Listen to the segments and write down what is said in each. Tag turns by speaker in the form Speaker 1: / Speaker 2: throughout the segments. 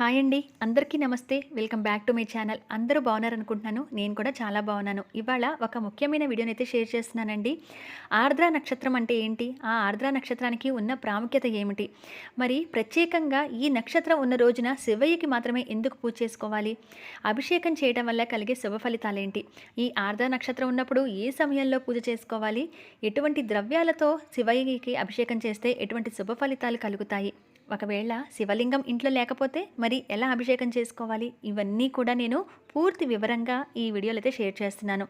Speaker 1: Hi అండి. అందరికీ నమస్తే. Welcome back to my channel. అందరూ బాగున్నారు అనుకుంటున్నాను నేను కూడా చాలా బాగున్నాను. ఇవాళ ఒక ముఖ్యమైన వీడియోని అయితే షేర్ చేస్తున్నానండి. ఆర్ద్ర నక్షత్రం అంటే ఏంటి? ఆ ఆర్ద్ర నక్షత్రానికి ఉన్న ప్రాముఖ్యత ఏమిటి? మరి ప్రత్యేకంగా ఈ నక్షత్రం ఉన్న రోజున శివయ్యకి మాత్రమే ఎందుకు పూజ చేసుకోవాలి? అభిషేకం చేయడం వల్ల కలిగే శుభ ఫలితాలేంటి? ఈ ఆర్ద్ర నక్షత్రం ఉన్నప్పుడు ఏ సమయంలో పూజ చేసుకోవాలి? ఎటువంటి ద్రవ్యాలతో శివయ్యకి అభిషేకం చేస్తే ఎటువంటి శుభ ఫలితాలు కలుగుతాయి? ఒకవేళ శివలింగం ఇంట్లో లేకపోతే మరి ఎలా అభిషేకం చేసుకోవాలి? ఇవన్నీ కూడా నేను పూర్తి వివరంగా ఈ వీడియోలు అయితే షేర్ చేస్తున్నాను.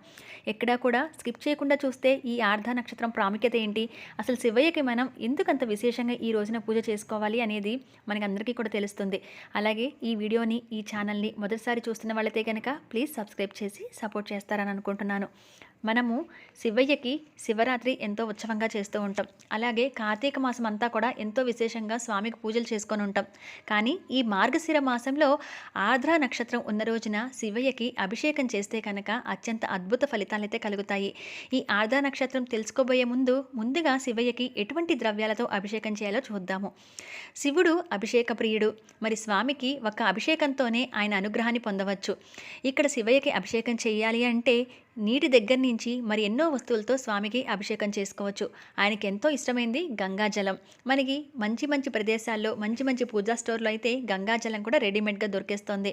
Speaker 1: ఎక్కడా కూడా స్కిప్ చేయకుండా చూస్తే ఈ ఆర్ధ నక్షత్రం ప్రాముఖ్యత ఏంటి? అసలు శివయ్యకి మనం ఎందుకంత విశేషంగా ఈ రోజున పూజ చేసుకోవాలి అనేది మనకందరికీ కూడా తెలుస్తుంది. అలాగే ఈ వీడియోని ఈ ఛానల్ని మొదటిసారి చూస్తున్న వాళ్ళైతే కనుక ప్లీజ్ సబ్స్క్రైబ్ చేసి సపోర్ట్ చేస్తారని అనుకుంటున్నాను. మనము శివయ్యకి శివరాత్రి ఎంతో ఉత్సవంగా చేస్తూ ఉంటాం. అలాగే కార్తీక మాసం అంతా కూడా ఎంతో విశేషంగా స్వామికి పూజలు చేసుకొని ఉంటాం. కానీ ఈ మార్గశిర మాసంలో ఆర్ద్ర నక్షత్రం ఉన్న రోజున శివయ్యకి అభిషేకం చేస్తే కనుక అత్యంత అద్భుత ఫలితాలైతే కలుగుతాయి. ఈ ఆర్ద్ర నక్షత్రం తెలుసుకోబోయే ముందు ముందుగా శివయ్యకి ఎటువంటి ద్రవ్యాలతో అభిషేకం చేయాలో చూద్దాము. శివుడు అభిషేక ప్రియుడు. మరి స్వామికి ఒక అభిషేకంతోనే ఆయన అనుగ్రహాన్ని పొందవచ్చు. ఇక్కడ శివయ్యకి అభిషేకం చేయాలి అంటే నీటి దగ్గర నుంచి మరి ఎన్నో వస్తువులతో స్వామికి అభిషేకం చేసుకోవచ్చు. ఆయనకి ఎంతో ఇష్టమైంది గంగాజలం మనకి మంచి మంచి ప్రదేశాల్లో మంచి మంచి పూజా స్టోర్లో అయితే గంగాజలం కూడా రెడీమేడ్గా దొరికేస్తుంది.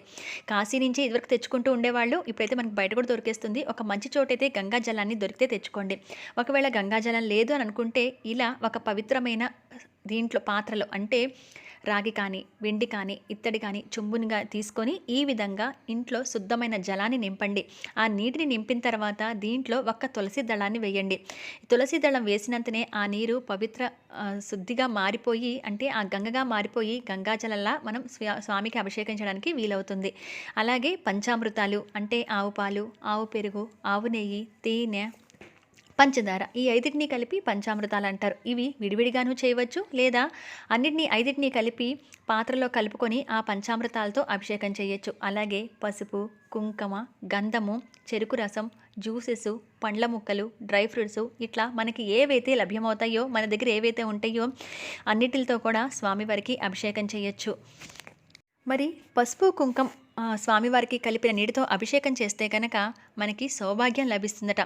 Speaker 1: కాశీ నుంచి ఇదివరకు తెచ్చుకుంటూ ఉండేవాళ్ళు ఇప్పుడైతే మనకి బయట కూడా దొరికేస్తుంది. ఒక మంచి చోటైతే గంగాజలాన్ని దొరికితే తెచ్చుకోండి. ఒకవేళ గంగాజలం లేదు అని అనుకుంటే ఇలా ఒక పవిత్రమైన దీంట్లో పాత్రలో అంటే రాగి కానీ వెండి కానీ ఇత్తడి కానీ చుంబునిగా తీసుకొని ఈ విధంగా ఇంట్లో శుద్ధమైన జలాన్ని నింపండి. ఆ నీటిని నింపిన తర్వాత దీంట్లో ఒక్క తులసి దళాన్ని వేయండి. తులసి దళం వేసినంతనే ఆ నీరు పవిత్ర శుద్ధిగా మారిపోయి అంటే ఆ గంగగా మారిపోయి గంగాజలంలా మనం స్వా- స్వామికి అభిషేకించడానికి వీలవుతుంది. అలాగే పంచామృతాలు అంటే ఆవు పాలు ఆవు పెరుగు ఆవు నెయ్యి తేనె పంచదార. ఈ ఐదింటిని కలిపి పంచామృతాలు అంటారు ఇవి విడివిడిగాను చేయవచ్చు లేదా అన్నిటినీ ఐదింటిని కలిపి పాత్రలో కలుపుకొని ఆ పంచామృతాలతో అభిషేకం చేయొచ్చు. అలాగే పసుపు కుంకుమ గంధము చెరుకు రసం జ్యూసెస్ పండ్ల ముక్కలు డ్రై ఫ్రూట్స్ ఇట్లా మనకి ఏవైతే లభ్యమవుతాయో మన దగ్గర ఏవైతే ఉంటాయో అన్నిటితో కూడా స్వామివారికి అభిషేకం చేయొచ్చు. మరి పసుపు కుంకం స్వామివారికి కలిపిన నీటితో అభిషేకం చేస్తే కనుక మనకి సౌభాగ్యం లభిస్తుందట.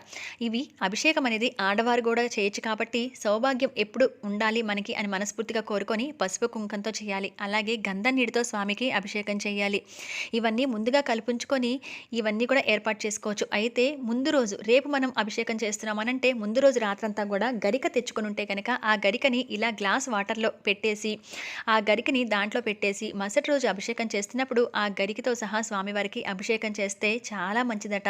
Speaker 1: ఇవి అభిషేకం అనేది ఆడవారు కూడా చేయొచ్చు కాబట్టి సౌభాగ్యం ఎప్పుడు ఉండాలి మనకి అని మనస్ఫూర్తిగా కోరుకొని పసుపు కుంకంతో చేయాలి. అలాగే గంధం నీటితో స్వామికి అభిషేకం చేయాలి. ఇవన్నీ ముందుగా కల్పించుకొని ఇవన్నీ కూడా ఏర్పాటు చేసుకోవచ్చు. అయితే ముందు రోజు రేపు మనం అభిషేకం చేస్తున్నామనంటే ముందు రోజు రాత్రంతా కూడా గరిక తెచ్చుకొని ఉంటే కనుక ఆ గరికని ఇలా గ్లాస్ వాటర్లో పెట్టేసి ఆ గరికని దాంట్లో పెట్టేసి మరుసటి రోజు అభిషేకం చేస్తున్నప్పుడు ఆ గరికతో సహా స్వామివారికి అభిషేకం చేస్తే చాలా మంచిదట.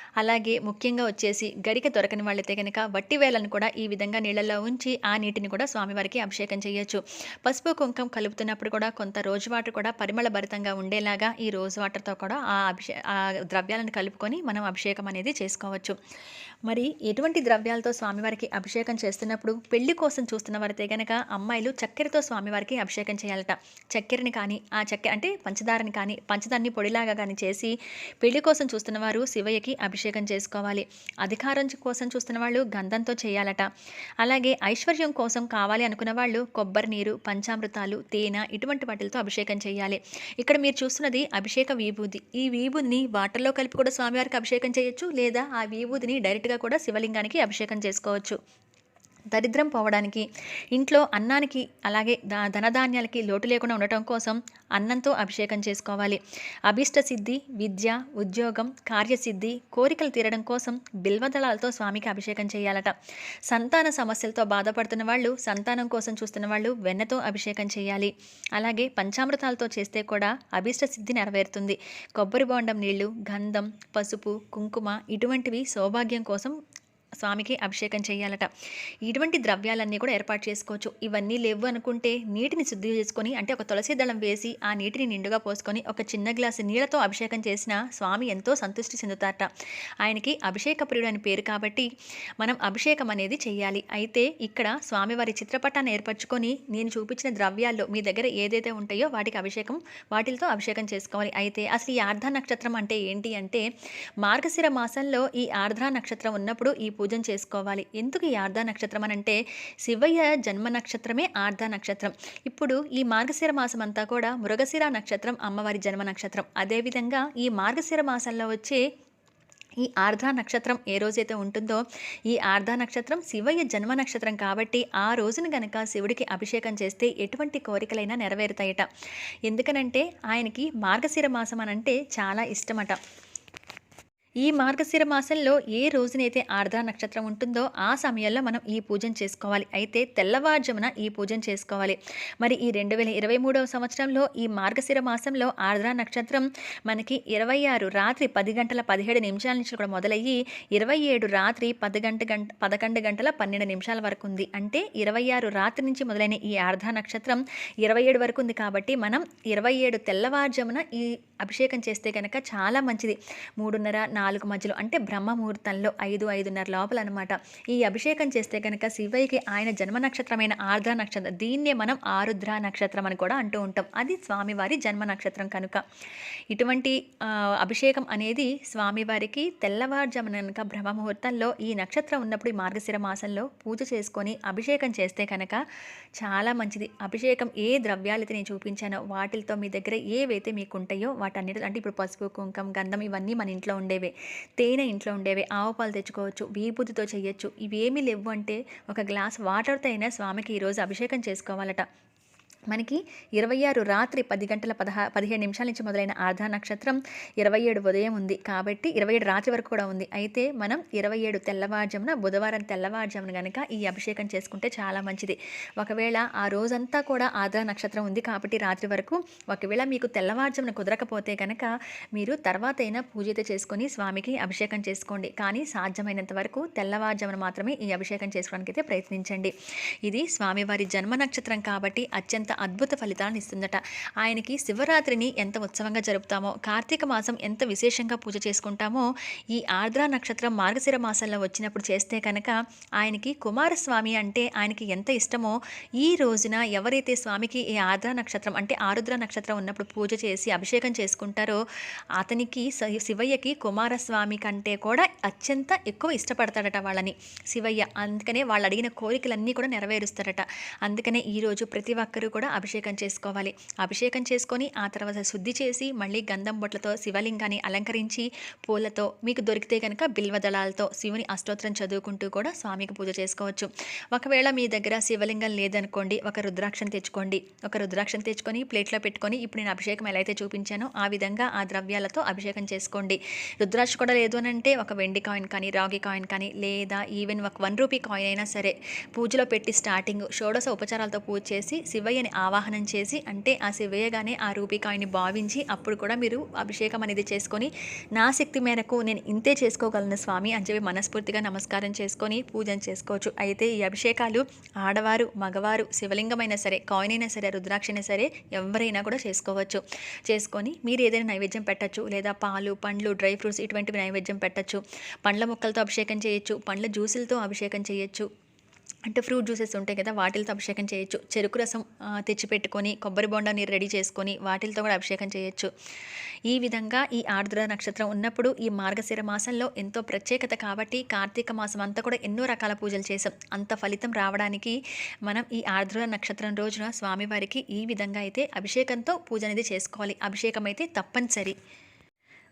Speaker 1: అలాగే ముఖ్యంగా వచ్చేసి గరిక దొరకని వాళ్ళైతే కనుక వట్టి వేలను కూడా ఈ విధంగా నీళ్ళల్లో ఉంచి ఆ నీటిని కూడా స్వామివారికి అభిషేకం చేయొచ్చు. పసుపు కుంకం కలుపుతున్నప్పుడు కూడా కొంత రోజు వాటర్ కూడా పరిమళ భరితంగా ఉండేలాగా ఈ రోజు వాటర్తో కూడా ఆ అభిషే ఆ ద్రవ్యాలను కలుపుకొని మనం అభిషేకం అనేది చేసుకోవచ్చు. మరి ఎటువంటి ద్రవ్యాలతో స్వామివారికి అభిషేకం చేస్తున్నప్పుడు పెళ్ళి కోసం చూస్తున్న వారితే కనుక అమ్మాయిలు చక్కెరతో స్వామివారికి అభిషేకం చేయాలట. చక్కెరని కానీ ఆ చక్కెర అంటే పంచదారని కానీ పంచదారని పొడిలాగా కానీ చేసి పెళ్ళి కోసం చూస్తున్న వారు శివయ్యకి అభిషేకం అభిషేకం చేసుకోవాలి. అధికారం కోసం చూస్తున్న వాళ్ళు గంధంతో చేయాలట. అలాగే ఐశ్వర్యం కోసం కావాలి అనుకున్న వాళ్ళు కొబ్బరి నీరు పంచామృతాలు తేనె ఇటువంటి వాటిలతో అభిషేకం చేయాలి. ఇక్కడ మీరు చూస్తున్నది అభిషేక విభూది ఈ విభూదిని వాటర్లో కలిపి కూడా స్వామివారికి అభిషేకం చేయొచ్చు లేదా ఆ విభూదిని డైరెక్ట్గా కూడా శివలింగానికి అభిషేకం చేసుకోవచ్చు. దరిద్రం పోవడానికి ఇంట్లో అన్నానికి అలాగే దా ధనధాన్యాలకి లోటు లేకుండా ఉండటం కోసం అన్నంతో అభిషేకం చేసుకోవాలి. అభిష్ట సిద్ధి విద్య ఉద్యోగం కార్యసిద్ధి కోరికలు తీరడం కోసం బిల్వదళాలతో స్వామికి అభిషేకం చేయాలట. సంతాన సమస్యలతో బాధపడుతున్న వాళ్ళు సంతానం కోసం చూస్తున్న వాళ్ళు వెన్నతో అభిషేకం చేయాలి. అలాగే పంచామృతాలతో చేస్తే కూడా అభిష్ట సిద్ధి నెరవేరుతుంది. కొబ్బరి బోండం నీళ్ళు గంధం పసుపు కుంకుమ ఇటువంటివి సౌభాగ్యం కోసం స్వామికి అభిషేకం చేయాలట. ఇటువంటి ద్రవ్యాలన్నీ కూడా ఏర్పాటు చేసుకోవచ్చు. ఇవన్నీ లేవు అనుకుంటే నీటిని శుద్ధి చేసుకొని అంటే ఒక తులసి దళం వేసి ఆ నీటిని నిండుగా పోసుకొని ఒక చిన్న గ్లాసు నీళ్ళతో అభిషేకం చేసిన స్వామి ఎంతో సంతృష్టి చెందుతారట. ఆయనకి అభిషేక ప్రియుడు అని పేరు కాబట్టి మనం అభిషేకం అనేది చేయాలి. అయితే ఇక్కడ స్వామివారి చిత్రపటాన్ని ఏర్పరచుకొని నేను చూపించిన ద్రవ్యాల్లో మీ దగ్గర ఏదైతే ఉంటాయో వాటికి అభిషేకం వాటితో అభిషేకం చేసుకోవాలి. అయితే అసలు ఈ ఆర్ధ నక్షత్రం అంటే ఏంటి అంటే మార్గశిర మాసంలో ఈ ఆర్ద్ర నక్షత్రం ఉన్నప్పుడు ఈ పూజం చేసుకోవాలి. ఎందుకు ఈ ఆర్ధ నక్షత్రం అని అంటే శివయ్య జన్మ నక్షత్రమే ఆర్ధ నక్షత్రం. ఇప్పుడు ఈ మార్గశిర మాసం అంతా కూడా మృగశిర నక్షత్రం అమ్మవారి జన్మ నక్షత్రం. అదేవిధంగా ఈ మార్గశిర మాసంలో వచ్చే ఈ ఆర్ధ నక్షత్రం ఏ రోజైతే ఉంటుందో ఈ ఆర్ధ నక్షత్రం శివయ్య జన్మ నక్షత్రం కాబట్టి ఆ రోజున గనక శివుడికి అభిషేకం చేస్తే ఎటువంటి కోరికలైనా నెరవేరుతాయట. ఎందుకనంటే ఆయనకి మార్గశిర మాసం అనంటే చాలా ఇష్టమట. ఈ మార్గశిర మాసంలో ఏ రోజునైతే ఆర్ద్ర నక్షత్రం ఉంటుందో ఆ సమయంలో మనం ఈ పూజను చేసుకోవాలి. అయితే తెల్లవారుజామున ఈ పూజను చేసుకోవాలి. మరి ఈ రెండు వేల ఇరవై మూడవ సంవత్సరంలో ఈ మార్గశిర మాసంలో ఆర్ద్ర నక్షత్రం మనకి ఇరవై ఆరు రాత్రి పది గంటల పదిహేడు నిమిషాల నుంచి కూడా మొదలయ్యి ఇరవై ఏడు రాత్రి పది గంట గంట పదకొండు గంటల పన్నెండు నిమిషాల వరకు ఉంది. అంటే ఇరవై ఆరు రాత్రి నుంచి మొదలైన ఈ ఆర్ద్ర నక్షత్రం ఇరవై ఏడు వరకు ఉంది కాబట్టి మనం ఇరవై ఏడు తెల్లవారుజామున ఈ అభిషేకం చేస్తే కనుక చాలా మంచిది. మూడున్నర నాలుగు మధ్యలో అంటే బ్రహ్మ ముహూర్తంలో ఐదు ఐదున్నర లోపల అనమాట ఈ అభిషేకం చేస్తే కనుక శివయ్యకి ఆయన జన్మ నక్షత్రమైన ఆర్ద్ర నక్షత్రం దీన్నే మనం ఆరుద్ర నక్షత్రం అని కూడా అంటూ ఉంటాం. అది స్వామివారి జన్మ నక్షత్రం కనుక. ఇటువంటి అభిషేకం అనేది స్వామివారికి తెల్లవారుజామున కనుక బ్రహ్మ ముహూర్తంలో ఈ నక్షత్రం ఉన్నప్పుడు ఈ మార్గశిర మాసంలో పూజ చేసుకొని అభిషేకం చేస్తే కనుక చాలా మంచిది. అభిషేకం ఏ ద్రవ్యాలైతే నేను చూపించానో వాటితో మీ దగ్గర ఏవైతే మీకు ఉంటాయో వాటన్నిటి అంటే ఇప్పుడు పసుపు కుంకం గంధం ఇవన్నీ మన ఇంట్లో ఉండేవే. తేనె ఇంట్లో ఉండేవి ఆవు పాలు తెచ్చుకోవచ్చు విభూతితో చేయొచ్చు ఇవేమీ లేవు అంటే ఒక గ్లాస్ వాటర్తో అయినా స్వామికి ఈరోజు అభిషేకం చేసుకోవాలట. మనకి ఇరవై ఆరు రాత్రి పది గంటల పదహా పదిహేడు నిమిషాల నుంచి మొదలైన ఆర్ధ నక్షత్రం ఇరవై ఏడు ఉదయం ఉంది కాబట్టి ఇరవై ఏడు రాత్రి వరకు కూడా ఉంది. అయితే మనం ఇరవై ఏడు తెల్లవారుజామున బుధవారం తెల్లవారుజామున కనుక ఈ అభిషేకం చేసుకుంటే చాలా మంచిది. ఒకవేళ ఆ రోజంతా కూడా ఆర్ధ నక్షత్రం ఉంది కాబట్టి రాత్రి వరకు ఒకవేళ మీకు తెల్లవారుజామున కుదరకపోతే కనుక మీరు తర్వాత అయినా పూజ అయితే చేసుకొని స్వామికి అభిషేకం చేసుకోండి. కానీ సాధ్యమైనంత వరకు తెల్లవారుజామున మాత్రమే ఈ అభిషేకం చేసుకోవడానికి అయితే ప్రయత్నించండి. ఇది స్వామివారి జన్మ నక్షత్రం కాబట్టి అత్యంత అద్భుత ఫలితాలను ఇస్తుందట. ఆయనకి శివరాత్రిని ఎంత ఉత్సవంగా జరుపుతామో కార్తీక మాసం ఎంత విశేషంగా పూజ చేసుకుంటామో ఈ ఆర్ద్ర నక్షత్రం మార్గశిర మాసంలో వచ్చినప్పుడు చేస్తే కనుక ఆయనకి కుమారస్వామి అంటే ఆయనకి ఎంత ఇష్టమో ఈ రోజున ఎవరైతే స్వామికి ఈ ఆర్ద్ర నక్షత్రం అంటే ఆరుద్ర నక్షత్రం ఉన్నప్పుడు పూజ చేసి అభిషేకం చేసుకుంటారో అతనికి శివయ్యకి కుమారస్వామి కంటే కూడా అత్యంత ఎక్కువ ఇష్టపడతాడట వాళ్ళని. శివయ్య అందుకనే వాళ్ళు అడిగిన కోరికలన్నీ కూడా నెరవేరుస్తారట. అందుకనే ఈరోజు ప్రతి ఒక్కరూ కూడా కూడా అభిషేకం చేసుకోవాలి. అభిషేకం చేసుకొని ఆ తర్వాత శుద్ధి చేసి మళ్ళీ గంధం బొట్లతో శివలింగాన్ని అలంకరించి పూలతో మీకు దొరికితే కనుక బిల్వదళాలతో శివుని అష్టోత్తరం చదువుకుంటూ కూడా స్వామికి పూజ చేసుకోవచ్చు. ఒకవేళ మీ దగ్గర శివలింగం లేదనుకోండి ఒక రుద్రాక్షను తెచ్చుకోండి. ఒక రుద్రాక్షను తెచ్చుకొని ప్లేట్లో పెట్టుకొని ఇప్పుడు నేను అభిషేకం ఎలా అయితే చూపించానో ఆ విధంగా ఆ ద్రవ్యాలతో అభిషేకం చేసుకోండి. రుద్రాక్ష కూడా లేదు అని అంటే ఒక వెండి కాయిన్ కానీ రాగి కాయిన్ కానీ లేదా ఈవెన్ ఒక వన్ రూపీ కాయిన్ అయినా సరే పూజలో పెట్టి స్టార్టింగ్ షోడశ ఉపచారాలతో పూజ చేసి శివయ్యని ఆవాహనం చేసి అంటే ఆ శివయ్యగానే ఆ రూపికాయని భావించి అప్పుడు కూడా మీరు అభిషేకం అనేది చేసుకొని నా శక్తి మేరకు నేను ఇంతే చేసుకోగలను స్వామి అని చెప్పి మనస్ఫూర్తిగా నమస్కారం చేసుకొని పూజను చేసుకోవచ్చు. అయితే ఈ అభిషేకాలు ఆడవారు మగవారు శివలింగమైనా సరే కాయిన్ అయినా సరే రుద్రాక్ష అయినా సరే ఎవరైనా కూడా చేసుకోవచ్చు. చేసుకొని మీరు ఏదైనా నైవేద్యం పెట్టచ్చు లేదా పాలు పండ్లు డ్రై ఫ్రూట్స్ ఇటువంటివి నైవేద్యం పెట్టచ్చు. పండ్ల మొక్కలతో అభిషేకం చేయొచ్చు పండ్ల జ్యూసులతో అభిషేకం చేయొచ్చు. అంటే ఫ్రూట్ జ్యూసెస్ ఉంటాయి కదా వాటిలతో అభిషేకం చేయొచ్చు. చెరుకు రసం తెచ్చిపెట్టుకొని కొబ్బరి బొండా నీరు రెడీ చేసుకొని వాటిలతో కూడా అభిషేకం చేయొచ్చు. ఈ విధంగా ఈ ఆర్ద్ర నక్షత్రం ఉన్నప్పుడు ఈ మార్గశిర మాసంలో ఎంతో ప్రత్యేకత కాబట్టి కార్తీక మాసం అంతా కూడా ఎన్నో రకాల పూజలు చేసాం. అంత ఫలితం రావడానికి మనం ఈ ఆర్ద్ర నక్షత్రం రోజున స్వామివారికి ఈ విధంగా అయితే అభిషేకంతో పూజ అనేది చేసుకోవాలి. అభిషేకం అయితే తప్పనిసరి.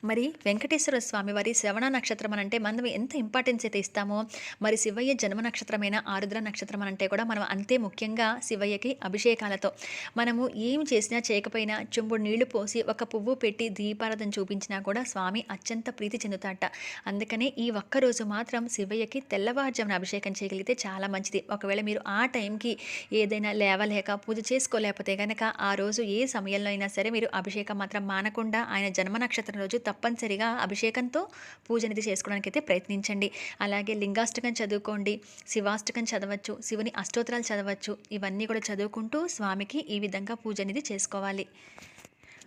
Speaker 1: మరి వెంకటేశ్వర స్వామి వారి శ్రవణ నక్షత్రం అని అంటే మనం ఎంత ఇంపార్టెన్స్ అయితే ఇస్తామో మరి శివయ్య జన్మ నక్షత్రమైన ఆరుద్ర నక్షత్రం అని అంటే కూడా మనం అంతే ముఖ్యంగా శివయ్యకి అభిషేకాలతో. మనము ఏం చేసినా చేయకపోయినా చెంబుడు నీళ్ళు పోసి ఒక పువ్వు పెట్టి దీపారాధన చూపించినా కూడా స్వామి అత్యంత ప్రీతి చెందుతాట. అందుకనే ఈ ఒక్క రోజు మాత్రం శివయ్యకి తెల్లవారుజామున అభిషేకం చేయగలిగితే చాలా మంచిది. ఒకవేళ మీరు ఆ టైంకి ఏదైనా లేవలేక పూజ చేసుకోలేకపోతే కనుక ఆ రోజు ఏ సమయంలో అయినా సరే మీరు అభిషేకం మాత్రం మానకుండా ఆయన జన్మ నక్షత్రం రోజు తప్పనిసరిగా అభిషేకంతో పూజ అనేది చేసుకోవడానికి అయితే ప్రయత్నించండి. అలాగే లింగాష్టకం చదువుకోండి శివాష్టకం చదవచ్చు శివుని అష్టోత్తరాలు చదవచ్చు ఇవన్నీ కూడా చదువుకుంటూ స్వామికి ఈ విధంగా పూజ అనేది చేసుకోవాలి.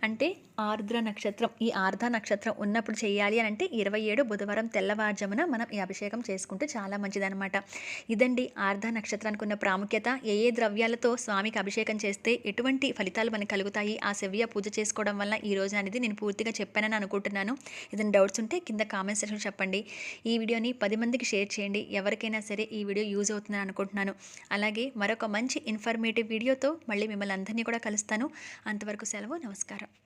Speaker 1: అంటే ఆర్ద్ర నక్షత్రం. ఈ ఆర్ధ నక్షత్రం ఉన్నప్పుడు చేయాలి అని అంటే ఇరవై ఏడు బుధవారం తెల్లవారుజామున మనం ఈ అభిషేకం చేసుకుంటే చాలా మంచిదనమాట ఇదండి ఆర్ధ నక్షత్రానికి ఉన్న ప్రాముఖ్యత. ఏ ఏ ద్రవ్యాలతో స్వామికి అభిషేకం చేస్తే ఎటువంటి ఫలితాలు మనకు కలుగుతాయి? ఆ సెవ్య పూజ చేసుకోవడం వల్ల ఈ రోజు అనేది నేను పూర్తిగా చెప్పానని అనుకుంటున్నాను. ఏదైనా డౌట్స్ ఉంటే కింద కామెంట్ సెక్షన్ చెప్పండి. ఈ వీడియోని పది మందికి షేర్ చేయండి. ఎవరికైనా సరే ఈ వీడియో యూజ్ అవుతుందని అనుకుంటున్నాను. అలాగే మరొక మంచి ఇన్ఫర్మేటివ్ వీడియోతో మళ్ళీ మిమ్మల్ని అందరినీ కూడా కలుస్తాను. అంతవరకు సెలవు నమస్కారం.